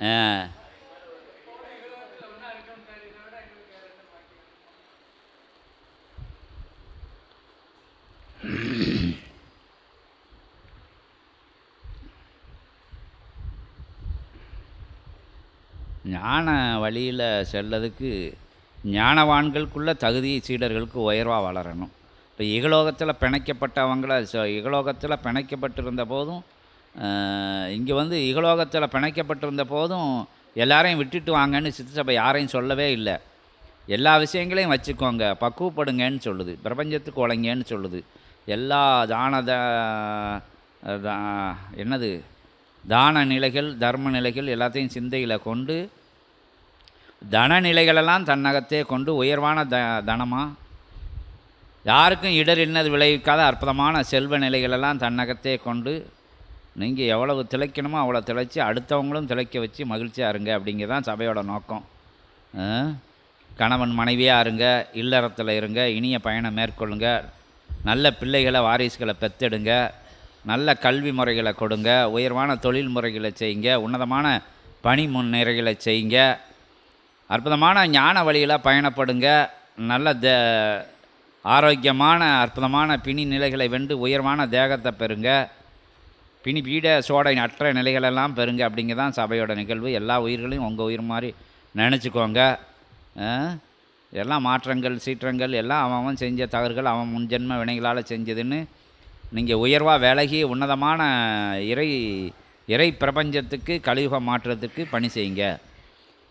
ஞான வழியில் செல்லதுக்கு ஞானவான்களுக்குள்ள தகுதி சீடர்களுக்கு உயர்வாக வளரணும். இப்போ இகலோகத்தில் பிணைக்கப்பட்டவங்கள ச இகலோகத்தில் பிணைக்கப்பட்டிருந்த போதும் இங்கே வந்து இகலோகத்தில் பிணைக்கப்பட்டிருந்த போதும் எல்லாரையும் விட்டுட்டு வாங்கன்னு சித்தசபை யாரையும் சொல்லவே இல்லை. எல்லா விஷயங்களையும் வச்சுக்கோங்க பக்குவப்படுங்கன்னு சொல்லுது. பிரபஞ்சத்துக்கு உழைங்கன்னு சொல்லுது. எல்லா தான என்னது தான நிலைகள் தர்ம நிலைகள் எல்லாத்தையும் சிந்தையில் கொண்டு தன நிலைகளெல்லாம் தன்னகத்தே கொண்டு உயர்வான த தனமாக யாருக்கும் இடர் இன்னது விளைவிக்காத அற்புதமான செல்வ நிலைகளெல்லாம் தன்னகத்தே கொண்டு நீங்கள் எவ்வளவு திளைக்கணுமோ அவ்வளோ திளைச்சி அடுத்தவங்களும் திளைக்க வச்சு மகிழ்ச்சியாக இருங்க அப்படிங்கிறது சபையோட நோக்கம். கணவன் மனைவியாக இருங்க இல்லறத்தில் இருங்க இனிய பயணம் மேற்கொள்ளுங்க நல்ல பிள்ளைகளை வாரிசுகளை பெத்தெடுங்க நல்ல கல்வி முறைகளை கொடுங்க உயர்வான தொழில் முறைகளை செய்யுங்க உன்னதமான பணி முன்னிறைகளை செய்யுங்க அற்புதமான ஞான வழியில் பயணப்படுங்க நல்ல த ஆரோக்கியமான அற்புதமான பிணி நிலைகளை வென்று உயர்வான தேகத்தை பெறுங்க பிணி பீட சோடையின் அற்ற நிலைகளெல்லாம் பெறுங்க அப்படிங்க தான் சபையோட நிகழ்வு. எல்லா உயிர்களையும் உங்கள் உயிர் மாதிரி நினச்சிக்கோங்க. எல்லாம் மாற்றங்கள் சீற்றங்கள் எல்லாம் அவன் அவன் செஞ்ச தவறுகள் அவன் முன்ஜென்ம வினைகளால் செஞ்சதுன்னு நீங்கள் உயர்வாக விலகி உன்னதமான இறை இறை பிரபஞ்சத்துக்கு கலியுக மாற்றத்துக்கு பணி செய்யுங்க.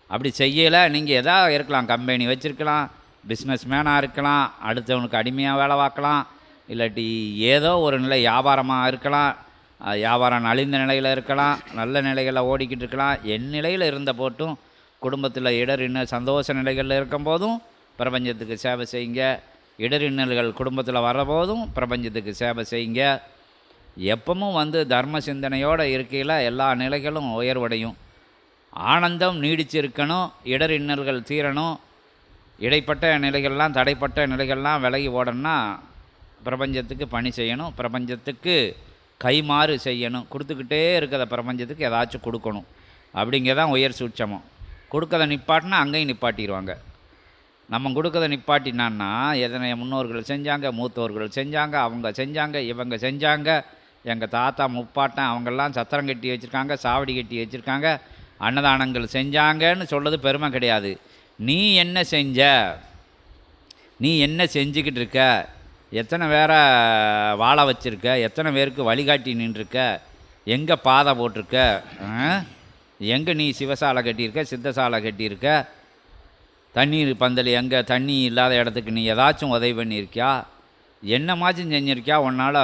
அப்படி செய்யலை நீங்கள் எதா இருக்கலாம் கம்பெனி வச்சுருக்கலாம் பிஸ்னஸ் மேனாக இருக்கலாம் அடுத்தவனுக்கு அடிமையாக வேலை பார்க்கலாம் இல்லாட்டி ஏதோ ஒரு நிலை வியாபாரமாக இருக்கலாம் வியாபாரம் நலிந்த நிலையில் இருக்கலாம் நல்ல நிலைகளில் ஓடிக்கிட்டு இருக்கலாம். என் நிலையில் இருந்த போட்டும் குடும்பத்தில் இடர் இன்னும் சந்தோஷ நிலைகளில் இருக்கும் போதும் பிரபஞ்சத்துக்கு சேவை செய்யுங்க. இடர் இன்னல்கள் குடும்பத்தில் வரபோதும் பிரபஞ்சத்துக்கு சேவை செய்யுங்க. எப்பவும் வந்து தர்ம சிந்தனையோடு இருக்கையில் எல்லா நிலைகளும் உயர்வடையும். ஆனந்தம் நீடிச்சிருக்கணும் இடர் இன்னல்கள் தீரணும். இடைப்பட்ட நிலைகள்லாம் தடைப்பட்ட நிலைகள்லாம் விலகி ஓடணும்னா பிரபஞ்சத்துக்கு பணி செய்யணும். பிரபஞ்சத்துக்கு கைமாறு செய்யணும். கொடுத்துக்கிட்டே இருக்கிற பிரபஞ்சத்துக்கு ஏதாச்சும் கொடுக்கணும். அப்படிங்கிறதான் உயர் சூட்சமம். கொடுக்கறத நிப்பாட்டினா அங்கேயும் நிப்பாட்டிடுவாங்க நம்ம கொடுக்கறத நிப்பாட்டினான்னா எதனை முன்னோர்கள் செஞ்சாங்க மூத்தோர்கள் செஞ்சாங்க அவங்க செஞ்சாங்க இவங்க செஞ்சாங்க எங்கள் தாத்தா முப்பாட்டன் அவங்கெல்லாம் சத்திரம் கட்டி வச்சுருக்காங்க சாவடி கட்டி வச்சுருக்காங்க அன்னதானங்கள் செஞ்சாங்கன்னு சொல்கிறது பெருமை கிடையாது. நீ என்ன செஞ்ச? நீ என்ன செஞ்சுக்கிட்டு இருக்க? எத்தனை பேரை வாழ வச்சுருக்க? எத்தனை பேருக்கு வழிகாட்டி நின்றுருக்க? எங்கே பாதை போட்டிருக்க? எங்கே நீ சிவசாலை கட்டியிருக்க? சித்தசாலை கட்டியிருக்க? தண்ணீர் பந்தல் எங்கே? தண்ணி இல்லாத இடத்துக்கு நீ ஏதாச்சும் உதவி பண்ணியிருக்கியா? என்னமாச்சும் செஞ்சுருக்கியா? உன்னால்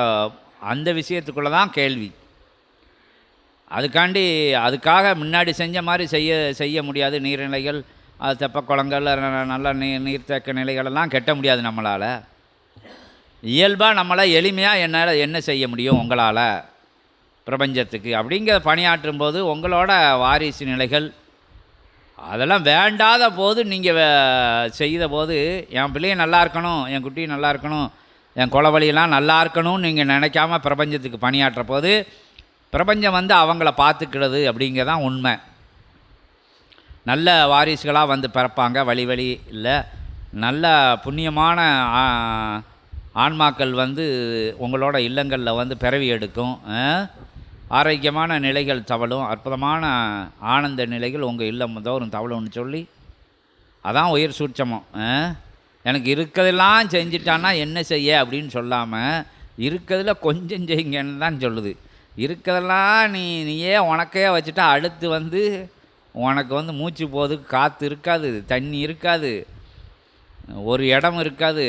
அந்த விஷயத்துக்குள்ளே தான் கேள்வி. அதுக்காண்டி அதுக்காக முன்னாடி செஞ்ச மாதிரி செய்ய செய்ய முடியாது நீர்நிலைகள் அது தெப்பக்குளங்கள் நல்ல நீர் நீர்த்தேக்க நிலைகளெல்லாம் கெட்ட முடியாது நம்மளால். இயல்பாக நம்மளை எளிமையாக என்னால் என்ன செய்ய முடியும் உங்களால்? பிரபஞ்சத்துக்கு. அப்படிங்கிற பணியாற்றும் போது உங்களோட வாரிசு நிலைகள் அதெல்லாம் வேண்டாத போது நீங்கள் செய்த போது என் பிள்ளையும் நல்லா இருக்கணும் என் குட்டியும் நல்லா இருக்கணும் என் குலவழியெல்லாம் நல்லா இருக்கணும்னு நீங்கள் நினைக்காம பிரபஞ்சத்துக்கு பணியாற்ற போது பிரபஞ்சம் வந்து அவங்கள பார்த்துக்கிறது அப்படிங்கிறதான் உண்மை. நல்ல வாரிசுகளாக வந்து பிறப்பாங்க வழி வழி இல்லை. நல்ல புண்ணியமான ஆன்மாக்கள் வந்து உங்களோட இல்லங்களில் வந்து பிறவி எடுக்கும் ஆரோக்கியமான நிலைகள் தவழும் அற்புதமான ஆனந்த நிலைகள் உங்கள் இல்லம் தோறும் தவழும்னு சொல்லி அதான் உயிர் சூட்சமம் எனக்கு இருக்கிறதெல்லாம் செஞ்சிட்டான்னா என்ன செய்ய அப்படின்னு சொல்லாமல் இருக்கிறதுல கொஞ்சம் செய்யுங்கன்னு தான் சொல்லுது. இருக்கிறதெல்லாம் நீ நீயே உனக்கே வச்சுட்டா அடுத்து வந்து உனக்கு வந்து மூச்சு போகிறதுக்கு காற்று இருக்காது தண்ணி இருக்காது ஒரு இடம் இருக்காது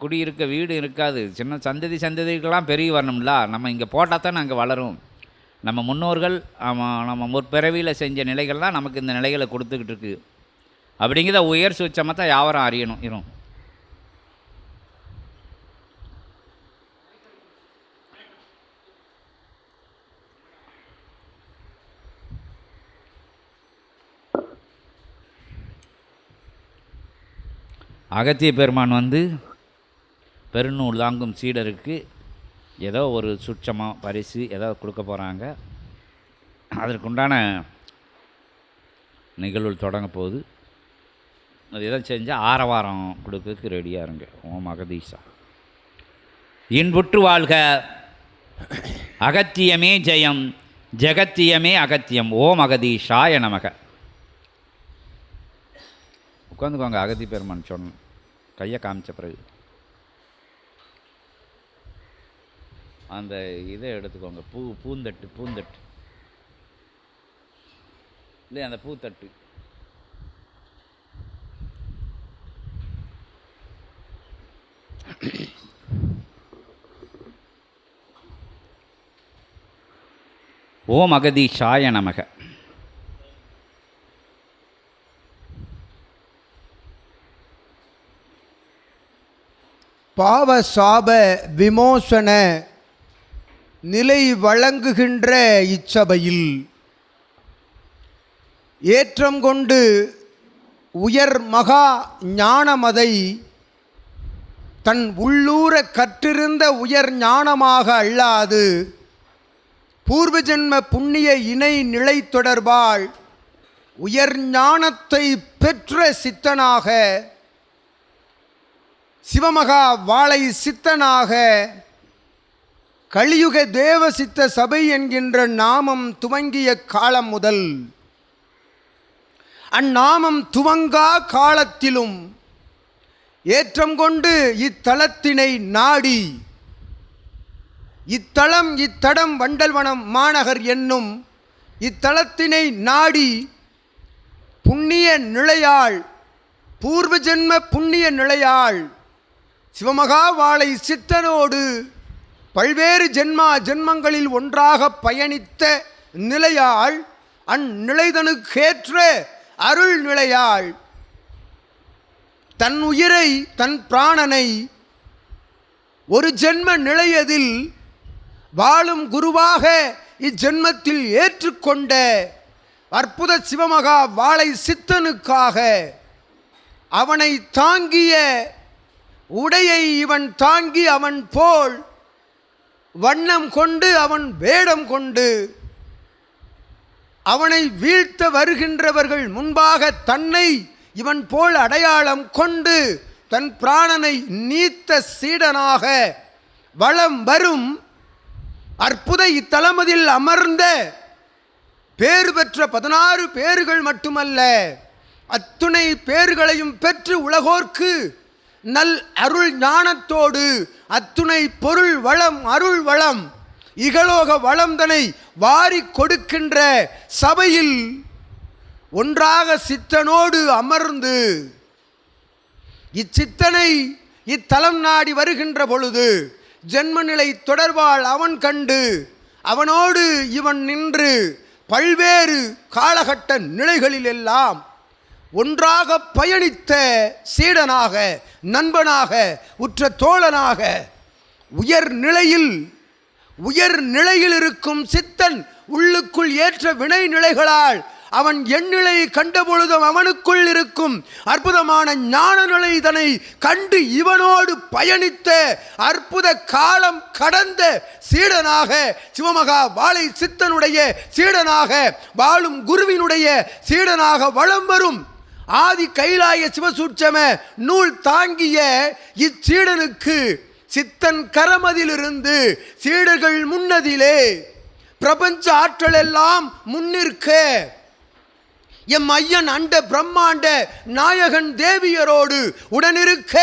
குடியிருக்க வீடு இருக்காது. சின்ன சந்ததி சந்ததிக்கெல்லாம் பெருகி வரணும்ல. நம்ம இங்கே போட்டால் தான் நாங்கள் வளரும். நம்ம முன்னோர்கள் நம்ம முற்பிறவியில் செஞ்ச நிலைகள் தான் நமக்கு இந்த நிலைகளை கொடுத்துக்கிட்டு இருக்கு. அப்படிங்கிற உயர் சூட்சமத்தை யாவரும் அறியணும் இரும். அகத்திய பெருமான் வந்து பெருநூல் தாங்கும் சீடருக்கு ஏதோ ஒரு சுட்சமாக பரிசு ஏதோ கொடுக்க போகிறாங்க அதற்குண்டான நிகழ்வு தொடங்க போகுது. அது இதை செஞ்சால் ஆரவாரம் கொடுக்கறதுக்கு ரெடியாக இருங்க. ஓம் அகதீஷா இன்புற்று வாழ்க. அகத்தியமே ஜெயம். ஜெகத்தியமே அகத்தியம். ஓம் அகதீஷாய நமக. உட்காந்துக்கோங்க அகதி பெருமான் சொன்ன கையை காமிச்ச பிறகு. அந்த இதை எடுத்துக்கோங்க. பூ பூந்தட்டு பூந்தட்டு. இல்லை அந்த பூத்தட்டு. ஓம் அகதீஷாய நமக. பாவ சாப விமோசன நிலை வழங்குகின்ற இச்சபையில் ஏற்றம் கொண்டு உயர் மகா ஞானமதை தன் உள்ளூர கற்றிருந்த உயர் ஞானமாக அல்லாது பூர்வ ஜென்ம புண்ணிய இணை நிலை தொடர்பால் உயர் ஞானத்தை பெற்ற சித்தனாக சிவமகா வாளை சித்தனாக கலியுக தேவ சித்த சபை என்கின்ற நாமம் துவங்கிய காலம் முதல் அந்நாமம் துவங்கா காலத்திலும் ஏற்றம் கொண்டு இத்தலத்தினை நாடி இத்தலம் இத்தடம் வண்டல்வனம் மாநகர் என்னும் இத்தலத்தினை நாடி புண்ணிய நிலையாள் பூர்வ ஜென்ம புண்ணிய நிலையாள் சிவமகா வாளை சித்தனோடு பல்வேறு ஜென்மா ஜென்மங்களில் ஒன்றாக பயணித்த நிலையாள் அந்நிலைதனுக்கேற்ற அருள் நிலையாள். தன் உயிரை தன் பிராணனை ஒரு ஜென்ம நிலையதில் வாழும் குருவாக இஜென்மத்தில் ஏற்றுக்கொண்ட அற்புத சிவமகா வாளை சித்தனுக்காக அவனை தாங்கிய உடையை இவன் தாங்கி அவன் போல் வண்ணம் கொண்டு அவன் வேடம் கொண்டு அவனை வீழ்த்த வருகின்றவர்கள் முன்பாக தன்னை இவன் போல் அடையாளம் கொண்டு தன் பிராணனை நீத்த சீடனாக வளம் வரும் அற்புத இத்தலமதில் அமர்ந்த பேறு பெற்ற பதினாறு பேர்கள் மட்டுமல்ல அத்துணை பேர்களையும் பெற்று உலகோர்க்கு நல் அருள் ஞானத்தோடு அத்துணை பொருள் வளம் அருள் வளம் இகலோக வளம்தனை வாரி கொடுக்கின்ற சபையில் ஒன்றாக சித்தனோடு அமர்ந்து இச்சித்தனை இத்தலம் நாடி வருகின்ற பொழுது ஜென்மநிலை தொடர்பால் அவன் கண்டு அவனோடு இவன் நின்று பல்வேறு காலகட்ட நிலைகளிலெல்லாம் ஒன்றாக பயணித்த சீடனாக நண்பனாக உற்ற தோழனாக உயர் நிலையில் உயர் நிலையில் இருக்கும் சித்தன் உள்ளுக்குள் ஏற்ற வினை நிலைகளால் அவன் எண்ணிலையை கண்டபொழுதும் அவனுக்குள் இருக்கும் அற்புதமான ஞான நிலை இதனை கண்டு இவனோடு பயணித்த அற்புத காலம் கடந்த சீடனாக சிவமகா வாழை சித்தனுடைய சீடனாக வாழும் குருவினுடைய சீடனாக வலம் வரும். ஆதி கைலாய சிவசூட்சம நூல் தாங்கிய இச்சீடனுக்கு சித்தன் கரமதிலிருந்து சீடர்கள் முன்னதிலே பிரபஞ்ச ஆற்றல் எல்லாம் முன்னிற்க. எம் ஐயன் அண்ட பிரம்மாண்ட நாயகன் தேவியரோடு உடனிருக்க.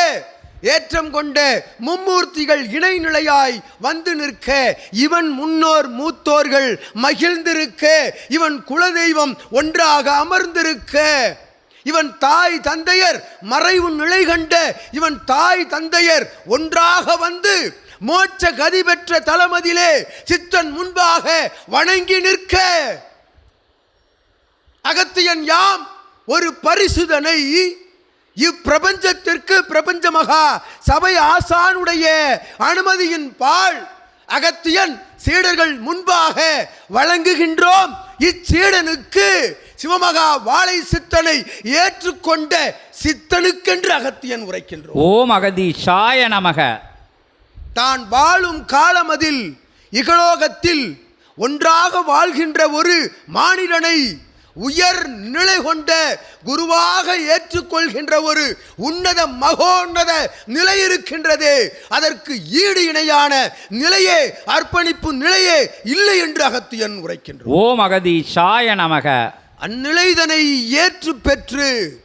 ஏற்றம் கொண்ட மும்மூர்த்திகள் இணைநிலையாய் வந்து நிற்க. இவன் முன்னோர் மூத்தோர்கள் மகிழ்ந்திருக்க. இவன் குலதெய்வம் ஒன்றாக அமர்ந்திருக்க. இவன் தாய் தந்தையர் மறைவு நிலை கண்ட இவன் தாய் தந்தையர் ஒன்றாக வந்து மோட்ச கதி பெற்ற தலமதிலே சித்தன் முன்பாக வணங்கி நிற்க. அகத்தியன் யாம்? ஒரு பரிசுதனை. இப்பிரபஞ்சத்திற்கு பிரபஞ்ச மகா சபை ஆசானுடைய அனுமதியின் பால். அகத்தியன் சீடர்கள் முன்பாக வழங்குகின்றோம் இச்சீடனுக்கு. சிவமகா வாழை சித்தனை ஏற்றுக்கொண்ட சித்தனுக்கென்று அகத்தியன் உரைக்கின்றோம். ஓம் அகதீஷாய நமக. தான் வாழும் காலமதில் இகலோகத்தில் ஒன்றாக வாழ்கின்ற ஒரு மானிடனை உயர் நிலை கொண்ட குருவாக ஏற்றுக்கொள்கின்ற ஒரு உன்னத மகோன்னத நிலை இருக்கின்றதே அதற்கு ஈடு இணையான நிலையே அர்ப்பணிப்பு நிலையே இல்லை என்று அகத்தியன் உரைக்கின்றார் ஓம் அகதீஷாய நமக. அந்நிலைதனை ஏற்று பெற்று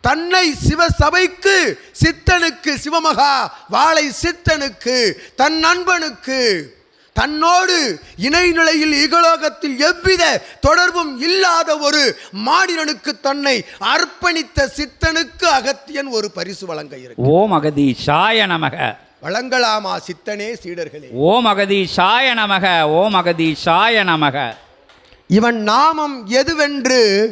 தன்னை சிவசபைக்கு சித்தனுக்கு சிவமகா வாழை சித்தனுக்கு தன் நண்பனுக்கு தன்னோடு இணைநிலையில் இகலோகத்தில் எவ்வித தொடர்பும் இல்லாத ஒரு மாடினனுக்கு தன்னை அர்ப்பணித்த சித்தனுக்கு அகத்தியன் ஒரு பரிசு வழங்க இருக்கு. ஓம் அகதீஷாய நமக. வழங்கலாமா சித்தனே சீடர்களே? ஓம் அகதீஷாய நமக ஓம் அகதீஷாய நமக. இவன் நாமம் எதுவென்று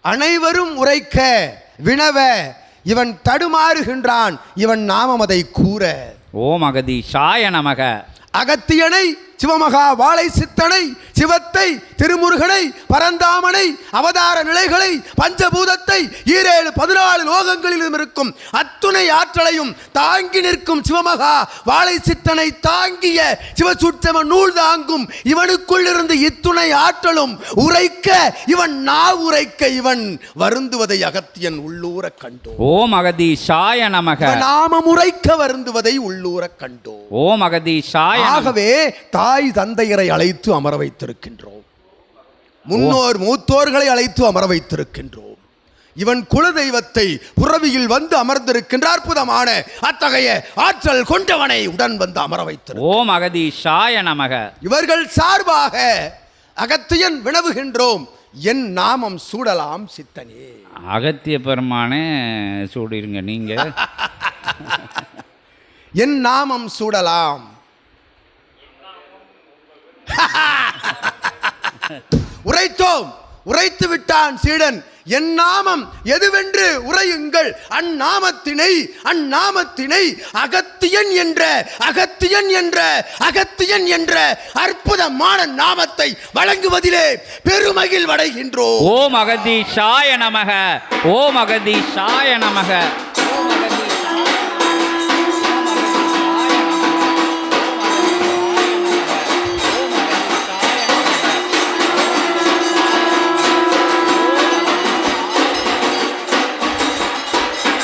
அனைவரும் உரைக்க வினவ இவன் தடுமாறுகின்றான். இவன் நாமம் அதை கூற. ஓம் அகதீஷாய நமக. அகத்தியனை சிவமகா வாழை சித்தனை சிவத்தை திருமுருகனை பரந்தாமனை அவதார நிலைகளை பஞ்சபூதத்தை ஈரேழு பதினாலு லோகங்களிலும் இருக்கும் அத்துணை ஆற்றலையும் தாங்கி நிற்கும் சிவமகா வாழை சித்தனை தாங்கிய சிவசுற்றம நூல் தாங்கும் இவனுக்குள் இருந்து இத்துணை ஆற்றலும் உரைக்க இவன் நா உரைக்க இவன் வருந்துவதை அகத்தியன் உள்ளூர கண்டோ ஓம் அகதீஷாய நமக. நாமம் உரைக்க வருந்துவதை உள்ளூர கண்டோ ஓம் அகதீஷாய நமக. ஆகவே தாய் தந்தையரை அழைத்து அமர வைத்திருக்கின்றோம். முன்னோர் மூத்தோர்களை அழைத்து அமர வைத்திருக்கின்றோம். இவன் குல தெய்வத்தை புறவியில் வந்து அமர்ந்திருக்கின்ற அற்புதமான அத்தகைய ஆற்றல் கொண்டவனை உடன் வந்து அமர வைத்திருக்கிறார் ஓம் அகதீஷாய நமக. இவர்கள் சார்பாக அகத்தியன் வினவுகின்றோம். என் நாமம் சூடலாம் சித்தனே. அகத்திய பெருமானே சூடிருங்க நீங்க. என் நாமம் சூடலாம். உரைத்தோம். உரைத்து விட்டான் சீடன். என் நாமம் எதுவென்று உரையுங்கள். அந்நாமத்தினை அந்நாமத்தினை அகத்தியன் என்ற அகத்தியன் என்ற அகத்தியன் என்ற அற்புதமான நாமத்தை வழங்குவதிலே பெருமகிழ் வடைகின்றோம். ஓம் சாய நமக. ஓம் சாய நமக. ஓம்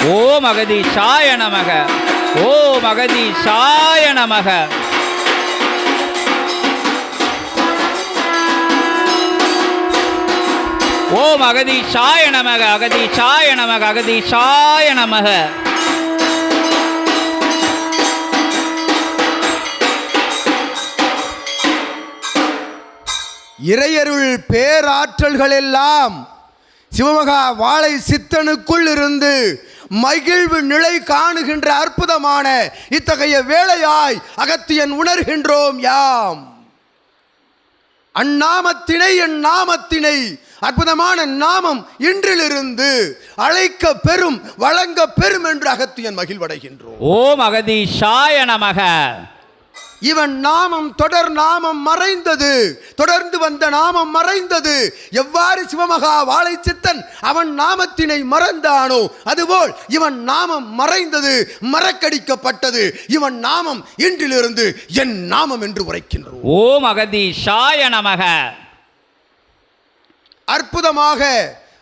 ஓ மகதி சாய நமக. ஓ மகதி சாய நமக. மகதி சாய நமக அகதி சாய நமக அகதீஷாய நமக. இறையருள் பேராற்றல்கள் எல்லாம் சிவமகா வாழை சித்தனுக்குள் இருந்து மகிழ்வு நிலை காணுகின்ற அற்புதமான இத்தகைய வேலையாய் அகத்தியன் உணர்கின்றோம் யாம். அந்நாமத்தினை என் நாமத்தினை அற்புதமான நாமம் இன்றிலிருந்து அழைக்க பெறும் வழங்க பெறும் என்று அகத்தியன் மகிழ்வடைகின்றோம். ஓம் அகதீஷாய நமக. இவன் நாமம் தொடர் நாமம் மறைந்தது. தொடர்ந்து வந்த நாமம் மறைந்தது. எவ்வாறு சிவமகா வாழை சித்தன் அவன் நாமத்தினை மறந்தானோ அதுபோல் இவன் நாமம் மறைந்தது மறக்கடிக்கப்பட்டது. இவன் நாமம் இன்றிலிருந்து என் நாமம் என்று உரைக்கின்றோம். ஓம் அகதீஷாய நமக. அற்புதமாக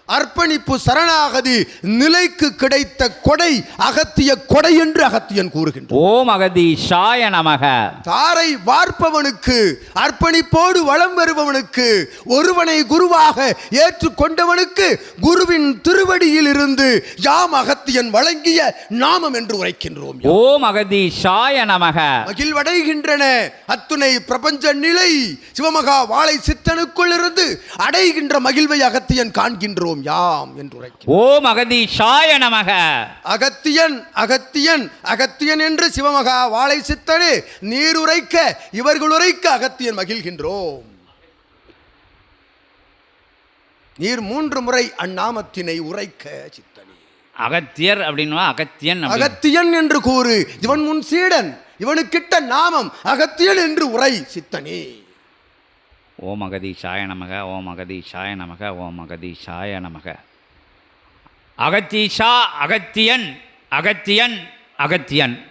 அர்ப்பணிப்பு சரணாகதி நிலைக்கு கிடைத்த கொடை அகத்திய கொடை என்று அகத்தியன் கூறுகின்றான். ஓம் அகதீஷாய நமக. தாரை வார்ப்பவனுக்கு அர்ப்பணிப்போடு வளம் வருபவனுக்கு ஒருவனை குருவாக ஏற்றுக்கொண்டவனுக்கு குருவின் திருவடியில் இருந்து யாம் அகத்தியன் வழங்கிய நாமம் என்று உரைக்கின்றோம். ஓம் அகதீஷாய நமக. மகிழ்வடைகின்றன அத்துணை பிரபஞ்ச நிலை. சிவமகா வாழை சித்தனுக்குள் இருந்து அடைகின்ற மகிழ்வை அகத்தியன் காண்கின்றோம். யாம் என்று ஓம் அகதீஷாய நமக. அகத்தியன் அகத்தியன் அகத்தியன் என்று சிவமகா வாழை சித்தனே உரைக்க இவர்கள் உரைக்க அகத்தியன் மகிழ்கின்றோம். நீர் மூன்று முறை அந்நாமத்தினை உரைக்க சித்தனே. அகத்தியர் அப்படின்னா அகத்தியன். அகத்தியன் என்று கூறு இவன் முன் சீடன் இவனுக்கிட்ட நாமம் அகத்தியன் என்று உரை சித்தனே. ஓம் சாய நமக ஓம் அகதீஷாய நமக ஓம் அகதீஷாய நமக. அகத்தீஷா அகத்தியன் அகத்தியன் அகத்தியன்.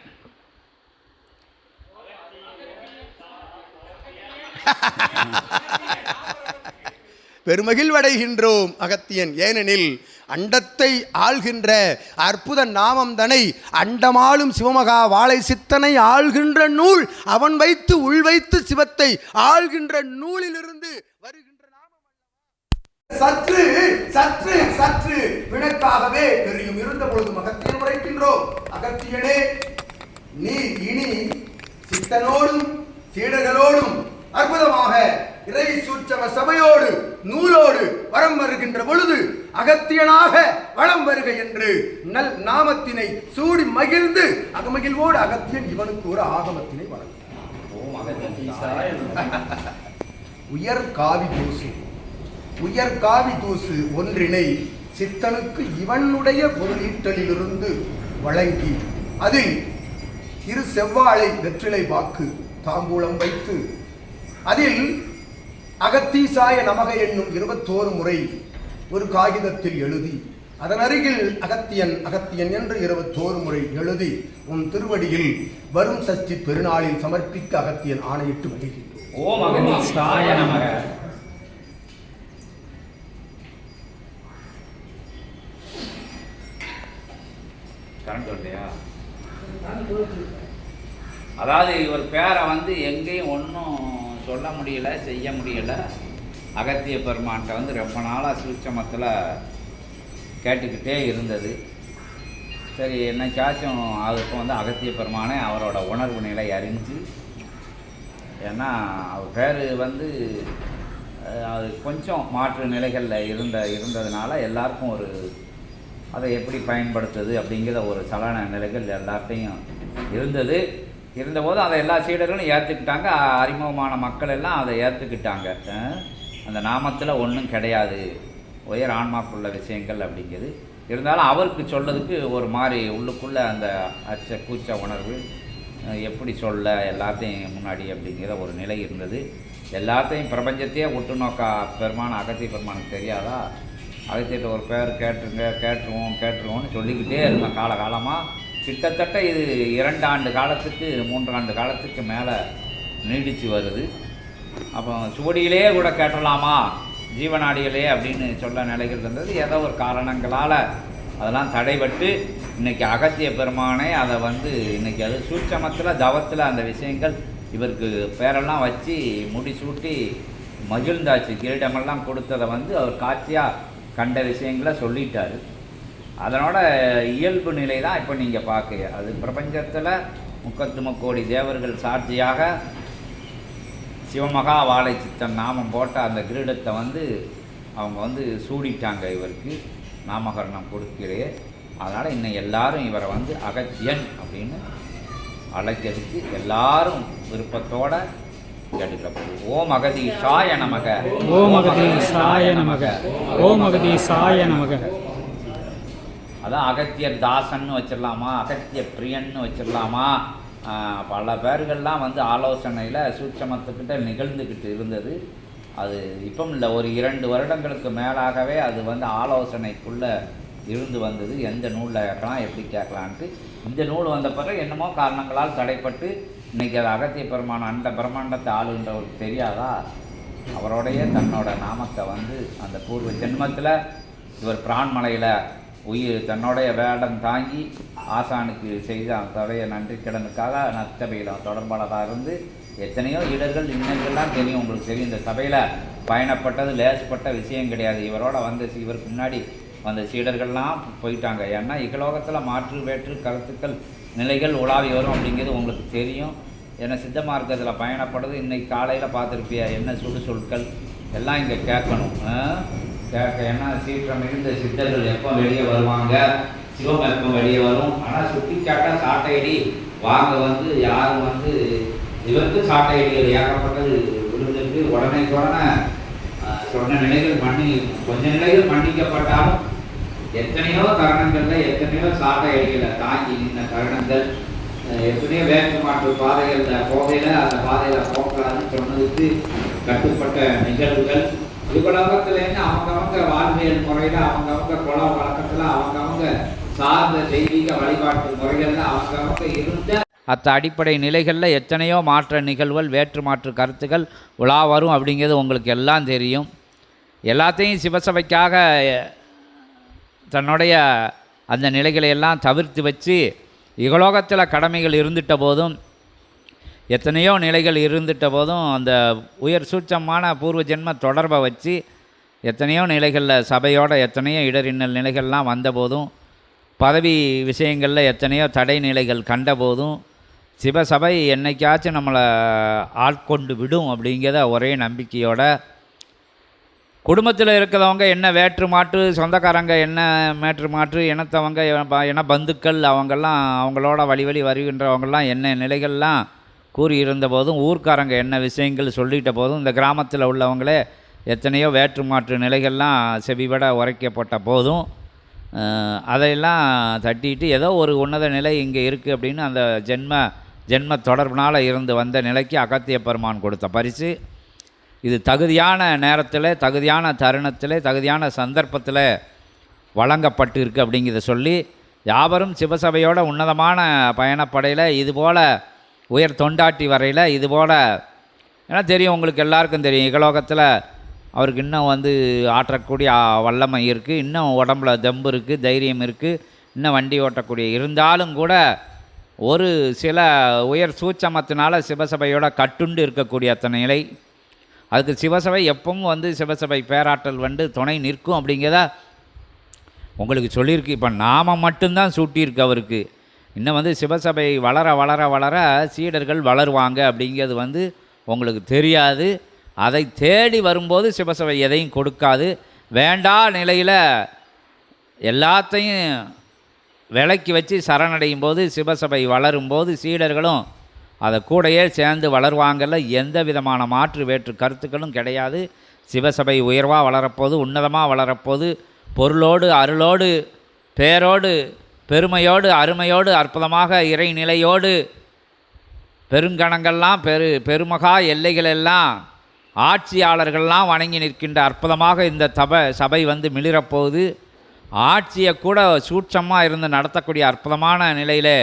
பெருமகிழ்வடைகின்றோம் அகத்தியன். ஏனெனில் அண்டத்தை ஆள்கின்ற அற்புத நாமம் தனை அண்டமாளும் சிவமகா வாழை சித்தனை ஆள்கின்ற நூல் அவன் வைத்து உள் வைத்து சிவத்தை ஆள்கின்ற நூலிலிருந்து வருகின்ற நாமம் சற்று சற்று சற்று வினக்காகவே தெரியும். இருந்த பொழுது மகத்தியன் உரைக்கின்றோம். அகத்தியனே நீ இனி சித்தனோடும் சீடர்களோடும் அற்புதமாக இறை சூட்சம சபையோடு நூலோடு வரம் வருகின்ற பொழுது அகத்தியனாக வளம் வருக என்று நல் நாமத்தினை சூடி மகிழ்ந்து அகமகிழ்வோடு அகத்தியன் இவனுக்கு ஒரு ஆகமத்தினை வழங்கும் உயர் காவி தூசு. உயர் காவி தூசு ஒன்றினை சித்தனுக்கு இவனுடைய பொருளீட்டலிலிருந்து வழங்கி அதில் இரு செவ்வாழை வெற்றிலை வாக்கு தாம்பூலம் வைத்து அதில் அகத்தீசாய நமக என்னும் இருபத்தோரு முறை ஒரு காகிதத்தில் எழுதி அதன் அருகில் அகத்தியன் அகத்தியன் என்று இருபத்தோரு முறை எழுதி உன் திருவடியில் வரும் சஷ்டி பெருநாளில் சமர்ப்பிக்க அகத்தியன் ஆணையிட்டு வருகின்றோம் ஓம் நமக. அதாவது இவர் பேரை வந்து எங்கேயும் ஒன்றும் சொல்ல முடியல செய்ய முடியல. அகத்திய பெருமான்கிட்ட வந்து ரொம்ப நாளாக சூட்சமத்தில் கேட்டுக்கிட்டே இருந்தது. சரி என்னைக்காச்சும் அதுக்கு வந்து அகத்திய பெருமானே அவரோட உணர்வு நிலை அறிஞ்சு ஏன்னா அவர் பேர் வந்து அது கொஞ்சம் மாற்று நிலைகளில் இருந்த இருந்ததுனால எல்லாருக்கும் ஒரு அதை எப்படி பயன்படுத்துது அப்படிங்கிற ஒரு சலன நிலைகள் எல்லார்ட்டையும் இருந்தது. இருந்தபோது அதை எல்லா சீடர்களும் ஏற்றுக்கிட்டாங்க அறிமுகமான மக்கள் எல்லாம் அதை ஏற்றுக்கிட்டாங்க அந்த நாமத்தில் ஒன்றும் கிடையாது. உயர் ஆன்மாக்குள்ள விஷயங்கள் அப்படிங்கிறது. இருந்தாலும் அவருக்கு சொல்லதுக்கு ஒரு மாதிரி உள்ளுக்குள்ளே அந்த அச்ச கூச்ச உணர்வு எப்படி சொல்ல எல்லாத்தையும் முன்னாடி அப்படிங்கிற ஒரு நிலை இருந்தது. எல்லாத்தையும் பிரபஞ்சத்தையே ஒட்டு நோக்கா பெருமான் அகத்திய பெருமானுக்கு தெரியாதா? அகத்தியிட்ட ஒரு பேர் கேட்டுருங்க கேட்டுருவோம் கேட்டுருவோம்னு சொல்லிக்கிட்டே இருந்தோம் காலகாலமாக கிட்டத்தட்ட இது இரண்டு ஆண்டு காலத்துக்கு மூன்றாண்டு காலத்துக்கு மேலே நீடித்து வருது. அப்போ சுவடியிலேயே கூட கேட்டலாமா? ஜீவநாடிகளே அப்படின்னு சொல்ல நிலைகள் இருந்தது ஏதோ ஒரு காரணங்களால் அதெல்லாம் தடைபட்டு இன்னைக்கு அகத்திய பெருமானே அதை வந்து இன்றைக்கி அது சூட்சமத்தில் தவத்தில் அந்த விஷயங்கள் இவருக்கு பேரெல்லாம் வச்சு முடிசூட்டி மகிழ்ந்தாச்சு. கிரீடமெல்லாம் கொடுத்ததை வந்து அவர் காட்சியாக கண்ட விஷயங்களை சொல்லிட்டாரு. அதனோட இயல்பு நிலை தான் இப்போ நீங்கள் பார்க்க அது பிரபஞ்சத்தில் முக்கத்தும முக்கோடி தேவர்கள் சாட்சியாக சிவமகா வாழை சித்தன் நாமம் போட்ட அந்த கிரீடத்தை வந்து அவங்க வந்து சூடிட்டாங்க இவருக்கு. நாமகரணம் கொடுக்கலையே. அதனால் இன்னும் எல்லாரும் இவரை வந்து அகத்தியன் அப்படின்னு அழைக்கிறதுக்கு எல்லாரும் விருப்பத்தோட கேட்டுக்கப்படுது ஓம் அகதீஷாய நமக. ஓம் அகதீசாய நமக. ஓம் அகதீசாய நமக. அதான் அகத்தியர் தாசன்னு வச்சிடலாமா அகத்திய பிரியன்னு வச்சிடலாமா பல பேர்கள்லாம் வந்து ஆலோசனையில் சூட்சமத்துக்கிட்ட நிகழ்ந்துக்கிட்டு இருந்தது. அது இப்போ இல்லை ஒரு இரண்டு வருடங்களுக்கு மேலாகவே அது வந்து ஆலோசனைக்குள்ளே இருந்து வந்தது. எந்த நூலில் கேட்கலாம் எப்படி கேட்கலான்ட்டு. இந்த நூல் வந்த பிறகு என்னமோ காரணங்களால் தடைப்பட்டு இன்றைக்கி அது அகத்திய பெருமான் அந்த பிரம்மாண்டத்தை ஆளுன்றவருக்கு தெரியாதா? அவரோடைய தன்னோட நாமத்தை வந்து அந்த பூர்வ ஜென்மத்தில் இவர் பிரான்மலையில் உயிர் தன்னுடைய வேடம் தாங்கி ஆசானுக்கு செய்த அவருடைய நன்றி கடனுக்காக நற்சபையில் தொடர்பாளராக இருந்து எத்தனையோ இடர்கள் இன்னங்கள்லாம் தெரியும். உங்களுக்கு தெரியும். இந்த சபையில் பயணப்பட்டது லேசப்பட்ட விஷயம் கிடையாது. இவரோட வந்த இவருக்கு முன்னாடி வந்த சீடர்கள்லாம் போயிட்டாங்க. ஏன்னா இகலோகத்தில் மாற்று வேற்று கருத்துக்கள் நிலைகள் உலாவி வரும் அப்படிங்கிறது உங்களுக்கு தெரியும். ஏன்னா சித்த மார்க்கத்தில் பயணப்படுறது இன்னைக்கு காலையில் பார்த்துருப்பியா? என்ன சுடு சொற்கள்? எல்லாம் இங்கே கேட்கணும். ஆ? ஏன்னா சீற்றம் மிகுந்த சித்தர்கள் எப்போ வெளியே வருவாங்க? சிவம் எப்போ வெளியே வரும். ஆனால் சுட்டி காட்டா சாட்டையடி. வாங்க வந்து யாரும் வந்து இவருக்கு சாட்டையடிகள் ஏகப்பட்டது விழுந்துட்டு உடனே உடனே சொன்ன நிலைகள் மன்னி கொஞ்ச நிலைகள் மன்னிக்கப்பட்டாலும் எத்தனையோ தருணங்களில் எத்தனையோ சாட்டையடிகளை தாங்கி நின்ற தருணங்கள். எத்தனையோ வேற்று மாற்று பாதைகளில் போகையில் அந்த பாதையில் போகலான்னு சொன்னதுக்கு கட்டுப்பட்ட நிகழ்வுகள். யுகலோகத்துலேருந்து அவங்கவங்க வாழ்வியல் முறையில் அவங்கவங்க குல வழக்கத்துல அவங்கவங்க சார்ந்த தெய்வீக வழிபாட்டு முறைகளில் அவங்கவங்க இருந்த அத்த அடிப்படை நிலைகளில் எத்தனையோ மாற்ற நிகழ்வுகள் வேற்று மாற்று கருத்துக்கள் உலா வரும் அப்படிங்கிறது உங்களுக்கு எல்லாம் தெரியும். எல்லாத்தையும் சிவசபைக்காக தன்னுடைய அந்த நிலைகளை எல்லாம் தவிர்த்து வச்சு இகலோகத்தில் கடமைகள் இருந்துட்ட போதும் எத்தனையோ நிலைகள் இருந்துட்ட போதும் அந்த உயர் சூட்சமான பூர்வ ஜென்ம தொடர்பை வச்சு எத்தனையோ நிலைகளில் சபையோட எத்தனையோ இடரின்னல் நிலைகள்லாம் வந்தபோதும் பதவி விஷயங்களில் எத்தனையோ தடை நிலைகள் கண்டபோதும் சிவசபை என்னைக்காச்சும் நம்மளை ஆட்கொண்டு விடும் அப்படிங்கிறத ஒரே நம்பிக்கையோட குடும்பத்தில் இருக்கிறவங்க என்ன வேற்று மாற்று சொந்தக்காரங்க என்ன மேற்று மாற்று இனத்தவங்க இன- இன பந்துக்கள் அவங்கெல்லாம் அவங்களோட வழி வழி வருகின்றவங்கெல்லாம் என்ன நிலைகள்லாம் கூறியிருந்த போதும் ஊர்க்காரங்க என்ன விஷயங்கள் சொல்லிட்ட போதும் இந்த கிராமத்தில் உள்ளவங்களே எத்தனையோ வேற்று மாற்று நிலைகள்லாம் செவிபட உரைக்கப்பட்ட போதும் அதையெல்லாம் தட்டிட்டு ஏதோ ஒரு உன்னத நிலை இங்கே இருக்குது அப்படின்னு அந்த ஜென்ம ஜென்ம தொடர்பினால் இருந்து வந்த நிலைக்கு அகத்திய பெருமான் கொடுத்த பரிசு. இது தகுதியான நேரத்தில் தகுதியான தருணத்தில் தகுதியான சந்தர்ப்பத்தில் வழங்கப்பட்டு இருக்குது அப்படிங்கிறத சொல்லி யாவரும் சிவசபையோட உன்னதமான பயணப்படையில் இதுபோல் உயர் தொண்டாட்டி வரையில் இதுபோல் ஏன்னா தெரியும் உங்களுக்கு எல்லாருக்கும் தெரியும் இகலோகத்தில் அவருக்கு இன்னும் வந்து ஆற்றக்கூடிய வல்லமை இருக்குது இன்னும் உடம்புல தெம்பு இருக்குது தைரியம் இருக்குது இன்னும் வண்டி ஓட்டக்கூடிய. இருந்தாலும் கூட ஒரு சில உயர் சூட்சமத்தினால சிவசபையோட கட்டுண்டு இருக்கக்கூடிய அத்தனை நிலை அதுக்கு சிவசபை எப்பவும் வந்து சிவசபை பேராற்றல் வந்து துணை நிற்கும் அப்படிங்கிறத உங்களுக்கு சொல்லியிருக்கு. இப்போ நாம மட்டும்தான் சூட்டியிருக்கு அவருக்கு. இன்னும் வந்து சிவசபை வளர வளர வளர சீடர்கள் வளருவாங்க அப்படிங்கிறது வந்து உங்களுக்கு தெரியாது. அதை தேடி வரும்போது சிவசபை எதையும் கொடுக்காது. வேண்டா நிலையில் எல்லாத்தையும் விலக்கி வச்சு சரணடையும் போது சிவசபை வளரும் போது சீடர்களும் அதை கூடயே சேர்ந்து வளருவாங்கல்ல. எந்த விதமான மாற்று வேற்று கருத்துக்களும் கிடையாது. சிவசபை உயர்வாக வளரப்போது உன்னதமாக வளரப்போது பொருளோடு அருளோடு பேரோடு பெருமையோடு அருமையோடு அற்புதமாக இறைநிலையோடு பெருங்கணங்கள்லாம் பெரு பெருமகா எல்லைகளெல்லாம் ஆட்சியாளர்கள்லாம் வணங்கி நிற்கின்ற அற்புதமாக இந்த தப சபை வந்து மிளிரப்போகுது. ஆட்சியை கூட சூட்சமாக இருந்து நடத்தக்கூடிய அற்புதமான நிலையில்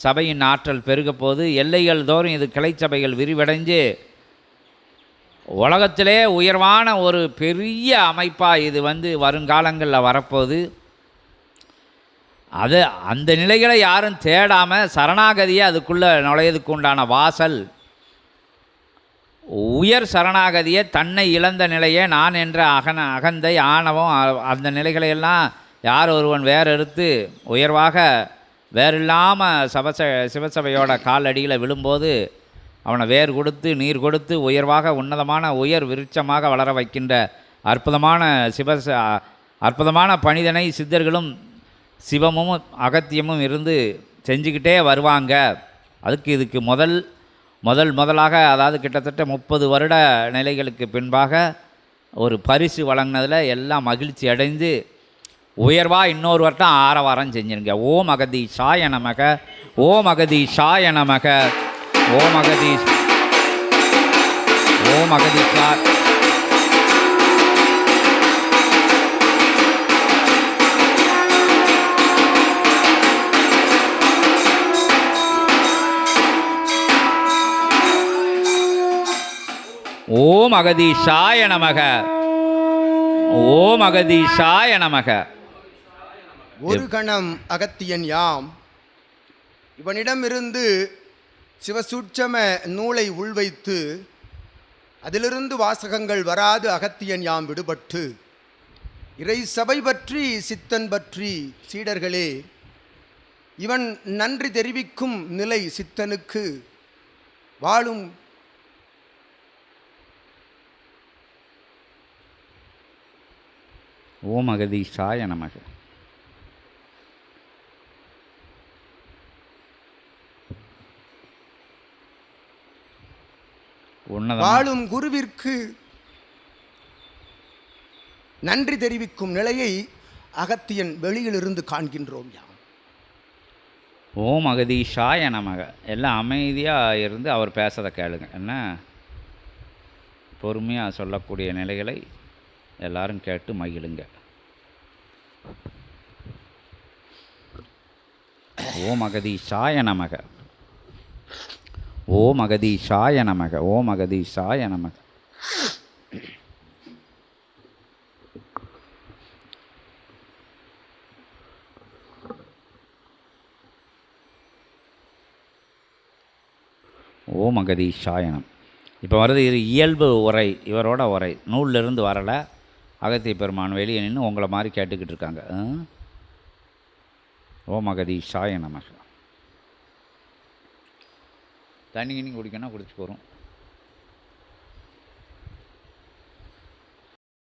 சபையின் ஆற்றல் பெருகப்போகுது எல்லைகள் தோறும் இது கிளைச்சபைகள் விரிவடைஞ்சு உலகத்திலே உயர்வான ஒரு பெரிய அமைப்பாக இது வந்து வருங்காலங்களில் வரப்போகுது. அது அந்த நிலைகளை யாரும் தேடாமல் சரணாகதியை அதுக்குள்ளே நுழையதுக்கு உண்டான வாசல். உயர் சரணாகதியை தன்னை இழந்த நிலையை நான் என்ற அகன அகந்தை ஆணவம் அ- அந்த நிலைகளையெல்லாம் யார் ஒருவன் வேறெடுத்து உயர்வாக வேறில்லாமல் சபச சிவசபையோட காலடியில் விழும்போது அவனை வேர் கொடுத்து நீர் கொடுத்து உயர்வாக உன்னதமான உயர் விருட்சமாக வளர வைக்கின்ற அற்புதமான சிவச அற்புதமான பணிதனை சித்தர்களும் சிவமும் அகத்தியமும் இருந்து செஞ்சுக்கிட்டே வருவாங்க. அதுக்கு இதுக்கு முதல் முதல் முதலாக அதாவது கிட்டத்தட்ட முப்பது வருட நிலைகளுக்கு பின்பாக ஒரு பரிசு வழங்கினதில் எல்லாம் மகிழ்ச்சி அடைந்து உயர்வாக இன்னொரு வருடம் ஆரவாரம் செஞ்சுருங்க. ஓம் அகதி சாய நமக ஓம் அகதி சாய நமக ஓம் அகதி ஓம் அகதி சா ஓம் அகதீஷாய நமக. ஓம் அகதீஷாய நமக. ஒரு கணம் அகத்தியன் யாம். இவனிடமிருந்து சிவசூட்சம நூலை உள்வைத்து அதிலிருந்து வாசகங்கள் வராது அகத்தியன் யாம் விடுபட்டு. இறை சபை பற்றி சித்தன் பற்றி சீடர்களே இவன் நன்றி தெரிவிக்கும் நிலை சித்தனுக்கு. வாழும் ஓம் அகதீஷாய நமக. வாழும் குருவிற்கு நன்றி தெரிவிக்கும் நிலையை அகத்தியன் வெளியிலிருந்து காண்கின்றோம் யாம். ஓம் அகதீஷாய நமக. எல்லாம் அமைதியாக இருந்து அவர் பேசதை கேளுங்க. என்ன? பொறுமையாக சொல்லக்கூடிய நிலைகளை எல்லாரும் கேட்டு மகிழுங்க. ஓம் அகதீஷாய நமக. ஓம் அகதீஷாய நமக. ஓம் அகதீஷாய நமக. ஓம் அகதீஷாயனம் இப்போ வர்றது இயல்பு உரை இவரோட உரை. நூலிலிருந்து வரலை. அகத்திய பெருமான் வெளியே நின்று உங்களை மாதிரி கேட்டுக்கிட்டு இருக்காங்க. ஓ மகதி சாய நமக. தண்ணி கிண்ணி குடிக்கணும் குடிச்சு போகிறோம்